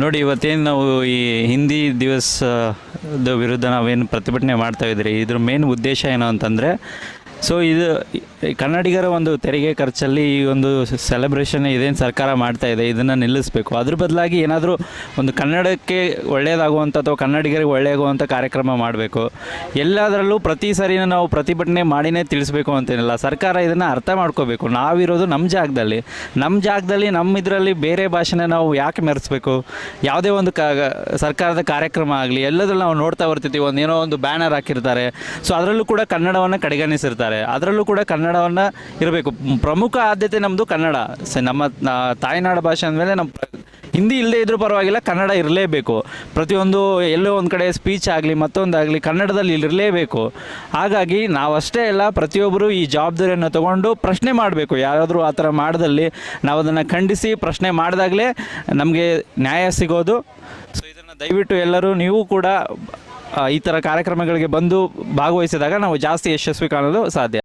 ನೋಡಿ, ಇವತ್ತೇನು ನಾವು ಈ ಹಿಂದಿ ದಿವಸದ ವಿರುದ್ಧ ನಾವೇನು ಪ್ರತಿಭಟನೆ ಮಾಡ್ತಾ ಇದ್ರಿ ಇದ್ರ ಮೇನ್ ಉದ್ದೇಶ ಏನು ಅಂತಂದರೆ ಸೊ ಇದು ಕನ್ನಡಿಗರ ಒಂದು ತೆರಿಗೆ ಖರ್ಚಲ್ಲಿ ಈ ಒಂದು ಸೆಲೆಬ್ರೇಷನ್ ಇದೇನು ಸರ್ಕಾರ ಮಾಡ್ತಾ ಇದೆ, ಇದನ್ನು ನಿಲ್ಲಿಸಬೇಕು. ಅದ್ರ ಬದಲಾಗಿ ಏನಾದರೂ ಒಂದು ಕನ್ನಡಕ್ಕೆ ಒಳ್ಳೆಯದಾಗುವಂಥ ಅಥವಾ ಕನ್ನಡಿಗರಿಗೆ ಒಳ್ಳೆಯಾಗುವಂಥ ಕಾರ್ಯಕ್ರಮ ಮಾಡಬೇಕು. ಎಲ್ಲದರಲ್ಲೂ ಪ್ರತಿ ಸರಿನೂ ನಾವು ಪ್ರತಿಭಟನೆ ಮಾಡಿನೇ ತಿಳಿಸ್ಬೇಕು ಅಂತೇನಿಲ್ಲ. ಸರ್ಕಾರ ಇದನ್ನು ಅರ್ಥ ಮಾಡ್ಕೋಬೇಕು. ನಾವಿರೋದು ನಮ್ಮ ಜಾಗದಲ್ಲಿ. ನಮ್ಮ ಜಾಗದಲ್ಲಿ ನಮ್ಮ ಇದರಲ್ಲಿ ಬೇರೆ ಭಾಷೆನ ನಾವು ಯಾಕೆ ಮೆರೆಸ್ಬೇಕು? ಯಾವುದೇ ಒಂದು ಕ, ಸರ್ಕಾರದ ಕಾರ್ಯಕ್ರಮ ಆಗಲಿ, ಎಲ್ಲದರಲ್ಲೂ ನಾವು ನೋಡ್ತಾ ಬರ್ತಿರ್ತೀವಿ ಒಂದು ಏನೋ ಒಂದು ಬ್ಯಾನರ್ ಹಾಕಿರ್ತಾರೆ. ಸೊ ಅದರಲ್ಲೂ ಕೂಡ ಕನ್ನಡವನ್ನು ಕಡೆಗಣಿಸಿರ್ತಾರೆ. ಅದರಲ್ಲೂ ಕೂಡ ಕನ್ನಡವನ್ನು ಇರಬೇಕು. ಪ್ರಮುಖ ಆದ್ಯತೆ ನಮ್ಮದು ಕನ್ನಡ. ಸ ನಮ್ಮ ತಾಯ್ನಾಡ ಭಾಷೆ ಅಂದಮೇಲೆ ನಮ್ಮ ಹಿಂದಿ ಇಲ್ಲದೆ ಇದ್ರೂ ಪರವಾಗಿಲ್ಲ, ಕನ್ನಡ ಇರಲೇಬೇಕು. ಪ್ರತಿಯೊಂದು ಎಲ್ಲೋ ಒಂದು ಕಡೆ ಸ್ಪೀಚ್ ಆಗಲಿ ಮತ್ತೊಂದಾಗಲಿ ಕನ್ನಡದಲ್ಲಿ ಇರಲೇಬೇಕು. ಹಾಗಾಗಿ ನಾವಷ್ಟೇ ಅಲ್ಲ ಪ್ರತಿಯೊಬ್ಬರು ಈ ಜವಾಬ್ದಾರಿಯನ್ನು ತಗೊಂಡು ಪ್ರಶ್ನೆ ಮಾಡಬೇಕು. ಯಾರಾದರೂ ಆ ಥರ ಮಾಡ್ದಲ್ಲಿ ನಾವು ಅದನ್ನು ಖಂಡಿಸಿ ಪ್ರಶ್ನೆ ಮಾಡಿದಾಗಲೇ ನಮಗೆ ನ್ಯಾಯ ಸಿಗೋದು. ಸೊ ಇದನ್ನು ದಯವಿಟ್ಟು ಎಲ್ಲರೂ, ನೀವು ಕೂಡ ಈ ಥರ ಕಾರ್ಯಕ್ರಮಗಳಿಗೆ ಬಂದು ಭಾಗವಹಿಸಿದಾಗ ನಾವು ಜಾಸ್ತಿ ಯಶಸ್ವಿ ಕಾಣಲು ಸಾಧ್ಯ.